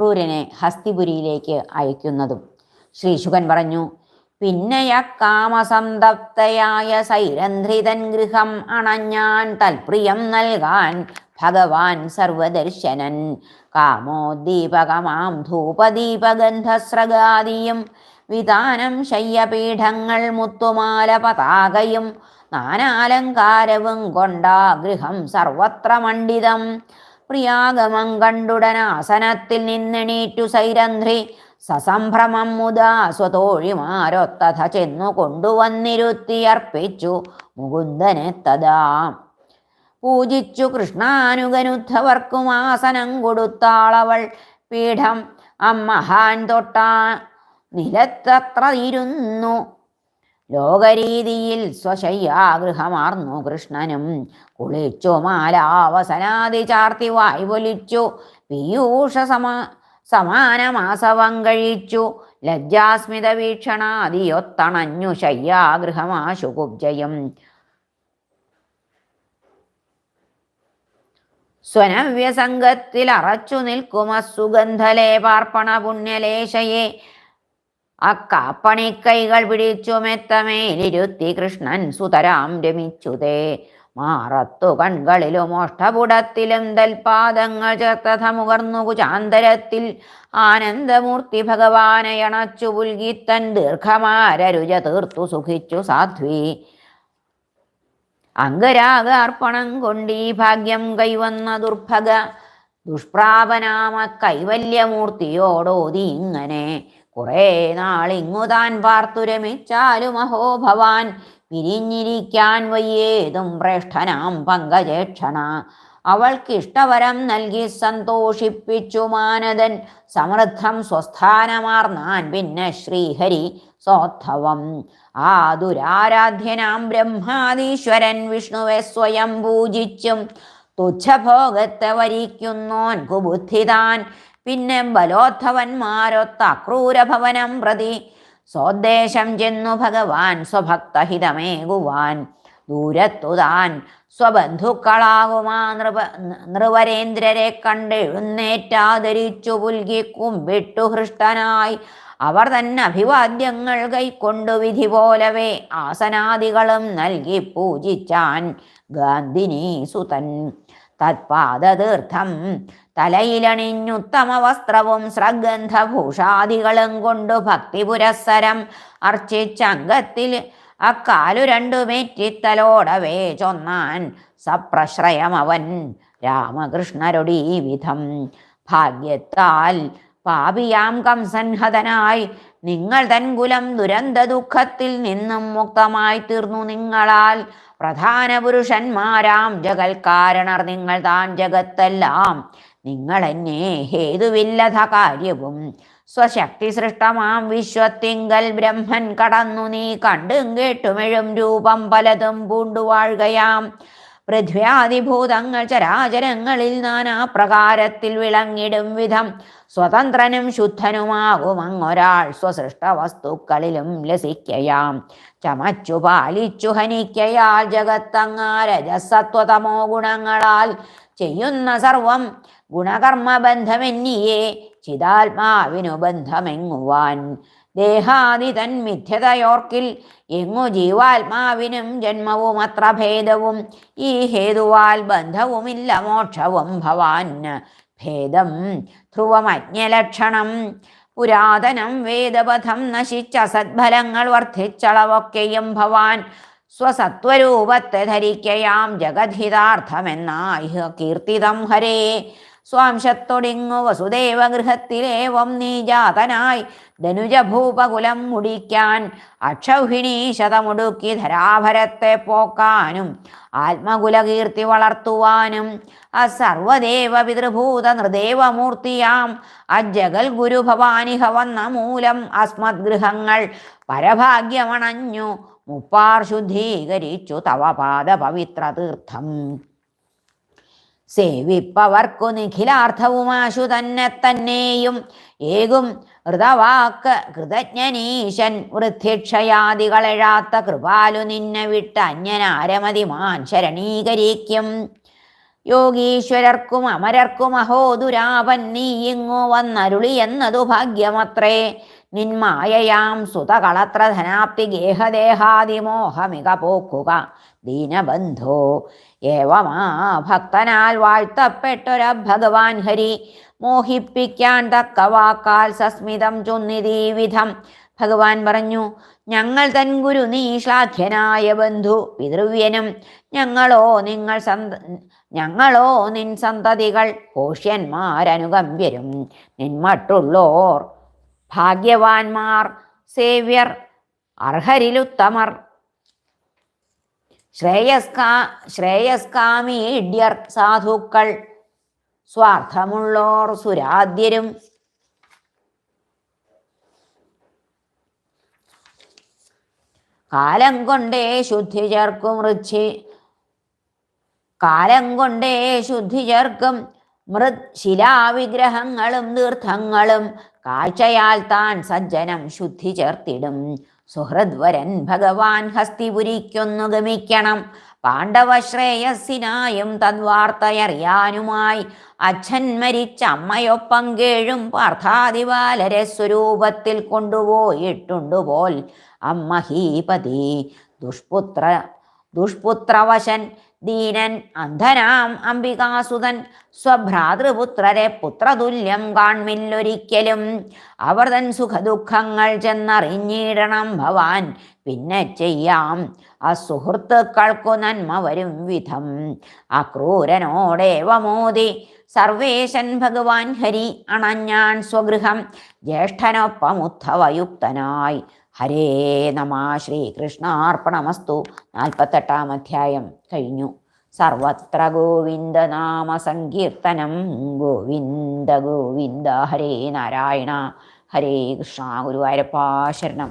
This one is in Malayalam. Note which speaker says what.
Speaker 1: ക്രൂരനെ ഹസ്തിപുരിയിലേക്ക് അയക്കുന്നതും. ശ്രീശുകൻ പറഞ്ഞു പിന്നയ കാമസന്തപ്തയായ സൈരന്ധ്രിതൻ ഗൃഹം അണഞ്ഞാൻ തൽപ്രിയം നൽകാൻ ഭഗവാൻ സർവദർശനൻ. കാമോദ്ദീപകമാം ധൂപദീപഗന്ധസ്രഗാദിയും വിതാനം ശയ്യപീഠങ്ങൾ മുത്തുമാല പതാകയും നാനാലങ്കാരവും കൊണ്ടാ ഗൃഹം സർവത്ര മണ്ഡിതം. പ്രിയാഗമം കണ്ടുടനാസനത്തിൽ നിന്നെണീറ്റു സൈരന്ധ്രി. സസംഭ്രമം മുതാ സ്വതോഴിമാരൊത്തഥ ചെന്നു കൊണ്ടുവന്നിരുത്തിയർപ്പിച്ചു മുകുന്ദനെ തഥാ. പൂജിച്ചു കൃഷ്ണാനുഗനുദ്ധവർക്കും ആസനം കൊടുത്താളവൾ പീഠം. അമ്മഹാൻ തൊട്ടാ നിലത്തത്ര ഇരുന്നു. ലോകരീതിയിൽ സ്വശയ്യാഗൃഹമാർന്നു കൃഷ്ണനും. കുളിച്ചു മാലാവസനാദി ചാർത്തി വായ്പൊലിച്ചു. പീയൂഷ സമ സമാനമാസവം കഴിച്ചു. ലജ്ജാസ്മിത വീക്ഷണാദിയൊത്തണഞ്ഞു ശയ്യാഗൃഹമാശു കുബ്ജയും സ്വനവ്യസംഗത്തിൽ അറച്ചു നിൽക്കുമ സുഗന്ധലേപാർപ്പണ പുണ്യലേശയെ. അക്കാപ്പണിക്കൈകൾ പിടിച്ചു മെത്തമേലിരുത്തി കൃഷ്ണൻ സുതരാം രമിച്ചുതേ. മാറത്തു കൺകളിലും ഓഷ്ടപുടത്തിലും തൽപാദങ്ങൾ ചേർത്തഥ മുകർന്നു കുചാന്തരത്തിൽ ആനന്ദമൂർത്തി ഭഗവാനയണച്ചു പുൽകിത്തൻ ദീർഘമാരരുച തീർത്തു സുഖിച്ചു സാധ്വി. അംഗരാഗ അർപ്പണം കൊണ്ട് ഈ ഭാഗ്യം കൈവന്ന ദുർഭഗ ദുഷ്പ്രാപനാമ കൈവല്യമൂർത്തിയോടോതി ഇങ്ങനെ കുറേ നാളിങ്ങു താൻ പാർത്തു രമിച്ചാലും അഹോ പിരിഞ്ഞിരിക്കാൻ വയ്യേതും ശ്രേഷ്ഠനാം പങ്കജേക്ഷണ. അവൾക്കിഷ്ടവരം നൽകി സന്തോഷിപ്പിച്ചു മാനദൻ സമൃദ്ധം സ്വസ്ഥാനമാർന്നാൻ പിന്നെ ശ്രീഹരി സോത്ഥവം ആ ദുരാരാധ്യനാം ബ്രഹ്മാദീശ്വരൻ വിഷ്ണുവെ സ്വയം പൂജിച്ചും തുച്ഛഭോഗത്തെ വരിക്കുന്നോൻ കുബുദ്ധിതാൻ പിന്നെ ബലോദ്ധവന്മാരൊത്ത അക്രൂരഭവനം പ്രതി സ്വദേശം ചെന്നു ഭഗവാൻ സ്വഭക്തഹിതമേകുവാൻ. ദൂരത്തു താൻ സ്വബന്ധുക്കളാകുമാ നൃപ നൃവരേന്ദ്രരെ കണ്ടെഴുന്നേറ്റാദരിച്ചു പുൽകി കുമ്പിട്ടു ഹൃഷ്ടനായി. അവർ തന്നെ അഭിവാദ്യങ്ങൾ കൈക്കൊണ്ടു വിധി പോലവേ ആസനാദികളും നൽകി പൂജിച്ചാൻ ഗാന്ധിനി സുതൻ തത്പാദതീർത്ഥം. തലയിലണിഞ്ഞുത്തമ വസ്ത്രവും സ്രഗന്ധഭൂഷാദികളും കൊണ്ടു ഭക്തി പുരസ്സരം അർച്ചിച്ചംഗത്തിൽ അക്കാലു രണ്ടുമേറ്റിത്തലോടവേ ചൊന്നാൻ സപ്രശ്രയമവൻ രാമകൃഷ്ണരുടെ വിധം. ഭാഗ്യത്താൽ പാപിയാം കംസൻഹതനായി നിങ്ങൾ തൻ കുലം ദുരന്ത ദുഃഖത്തിൽ നിന്നും മുക്തമായി തീർന്നു നിങ്ങളാൽ. പ്രധാന പുരുഷന്മാരാം ജഗൽ കാരണർ നിങ്ങൾ താൻ ജഗത്തെല്ലാം. നിങ്ങൾ എന്നെ ഹേതുവില്ലത കാര്യവും സ്വശക്തി സൃഷ്ടമാം വിശ്വത്തിങ്കൽ ബ്രഹ്മൻ കടന്നു നീ കണ്ടും കേട്ടുമെഴും രൂപം പലതും പൂണ്ടുവാഴുകയാം. പൃഥ്വ്യാദിഭൂതങ്ങൾ ചരാചരങ്ങളിൽ നാനാ പ്രകാരത്തിൽ വിളങ്ങിടും വിധം. സ്വതന്ത്രനും ശുദ്ധനുമാകും അങ്ങൊരാൾ സ്വസൃഷ്ട വസ്തുക്കളിലും ലസിക്കയാം. ചമച്ചു പാലിച്ചു ഹനിക്കയാൽ ജഗത്തങ്ങാരജസത്വതമോ ഗുണങ്ങളാൽ ചെയ്യുന്ന സർവം ഗുണകർമ്മബന്ധമെന്നിയേ ചിതാത്മാവിനു ബന്ധമെങ്ങുവാൻ ദേഹാദി തൻ മിഥ്യതയോർക്കിൽ എങ്ങു ജീവാത്മാവിനും ജന്മവും അത്ര ഭേദവും? ഈ ഹേതുവാൽ ബന്ധവുമില്ല മോക്ഷവും ഭവാൻ. ഭേദം ധ്രുവമജ്ഞലക്ഷണം. പുരാതനം വേദപഥം നശിച്ച സദ്ഫലങ്ങൾ വർദ്ധിച്ചളവൊക്കെയും ഭവാൻ സ്വസത്വരൂപത്തെ ധരിക്കയാം. ജഗദ്ഹിതാർത്ഥമെന്നായി കീർത്തിതം ഹരേ. സ്വാംശത്തൊടിങ്ങു വസുദേവ ഗൃഹത്തിലേവം നീ ജാതനായി. ധനുജഭൂപകുലം മുടിക്കാൻ അക്ഷൗഹിണീ ശതമുടുക്കി ധരാഭരത്തെ പോക്കാനും ആത്മകുലകീർത്തി വളർത്തുവാനും അസർവദേവ പിതൃഭൂത നൃദേവമൂർത്തിയാം അജഗൽ ഗുരു ഭവാനിഹ വന്ന മൂലം അസ്മദ്ഗൃഹങ്ങൾ പരഭാഗ്യമണഞ്ഞു. മുപ്പാർ ശുദ്ധീകരിച്ചു തവപാദ പവിത്ര തീർത്ഥം സേവിപ്പവർക്കു നിഖിലാർത്ഥവുമാശു തന്നെ തന്നെയും. ഏകും ഹൃതവാക്ക് കൃതജ്ഞനീശൻ വൃദ്ധിക്ഷയാദികളെഴാത്ത കൃപാലു നിന്നെ വിട്ട് അന്യനാരമതിമാൻ ശരണീകരിക്കും യോഗീശ്വരർക്കും അമരർക്കും അഹോ ദുരാപൻ നീ ഇങ്ങു വന്നരുളി എന്നതു ഭാഗ്യമത്രേ. നിന്മായയാം സുതകളത്ര ധനാപ്തി ഗേഹദേഹാദിമോഹമിക പോക്കുക. ദീനബന്ധോ ഏവമാ ഭക്തനാൽ വാഴ്ത്തപ്പെട്ടൊര ഭഗവാൻ ഹരി. മോഹിപ്പിക്കാൻ തക്ക വാക്കാൽ സസ്മിതം ചൊന്നിതീവിധം ഭഗവാൻ പറഞ്ഞു ഞങ്ങൾ തൻ ഗുരു നീ ശ്ലാഘ്യനായ ബന്ധു പിതൃവ്യനും. ഞങ്ങളോ നിങ്ങൾ സന്ത ഞങ്ങളോ നിൻ സന്തതികൾ പോഷ്യന്മാരനുകമ്പ്യരും നിന്മട്ടുള്ളോർ ഭാഗ്യവാന്മാർ സേവ്യർ അർഹരിലുത്തമർ. ശ്രേയസ്കാ ശ്രേയസ്കാമീഡ്യർ സാധുക്കൾ സ്വാർത്ഥമുള്ളോർ സുരാദ്യരും. കാലം കൊണ്ടേ ശുദ്ധി ചേർക്കും ഋച്ചി കാലം കൊണ്ടേ ശുദ്ധി ചേർക്കും മൃത് ശിലാവിഗ്രഹങ്ങളും തീർത്ഥങ്ങളും. കാഴ്ചയാൽ താൻ സജ്ജനം ശുദ്ധി ചേർത്തിടും. സുഹൃദ്വരൻ ഭഗവാൻ ഹസ്തിപുരിക്കൊന്നു ഗമിക്കണം പാണ്ഡവ ശ്രേയസ്സിനായും തദ്വാർത്തയറിയാനുമായി അച്ഛൻ മരിച്ച അമ്മയൊപ്പം കേഴും പാർത്ഥാദിവാലരെ സ്വരൂപത്തിൽ കൊണ്ടുപോയിട്ടുണ്ടുപോൽ. അമ്മഹീപതി. ദുഷ്പുത്ര ദുഷ്പുത്രവശൻ ദീനൻ അന്ധനാം അംബികാസുതൻ സ്വഭ്രാതൃപുത്രരെ പുത്രതുല്യം കാൺമില്ലൊരിക്കലും അവർ തൻ സുഖദുഃഖങ്ങൾ ചെന്നറിഞ്ഞിടണം ഭവാൻ. പിന്നെ ചെയ്യാം. ആ സുഹൃത്തുക്കൾക്കു നന്മ വരും വിധം. അക്രൂരനോടേവമോദി സർവേശൻ ഭഗവാൻ ഹരി അണഞ്ഞാൻ സ്വഗൃഹം. ജ്യേഷ്ഠനൊപ്പമുദ്ധവയുക്തനായി. ഹരേ നമ ശ്രീകൃഷ്ണാർപ്പണമസ്തു നാൽപ്പത്തെട്ടാം അധ്യായം കഴിഞ്ഞു. സർവത്ര ഗോവിന്ദ നാമ സങ്കീർത്തനം. ഗോവിന്ദ ഗോവിന്ദ ഹരേ നാരായണ. ഹരേ കൃഷ്ണ ഗുരുവായൂരപ്പാ ശരണം.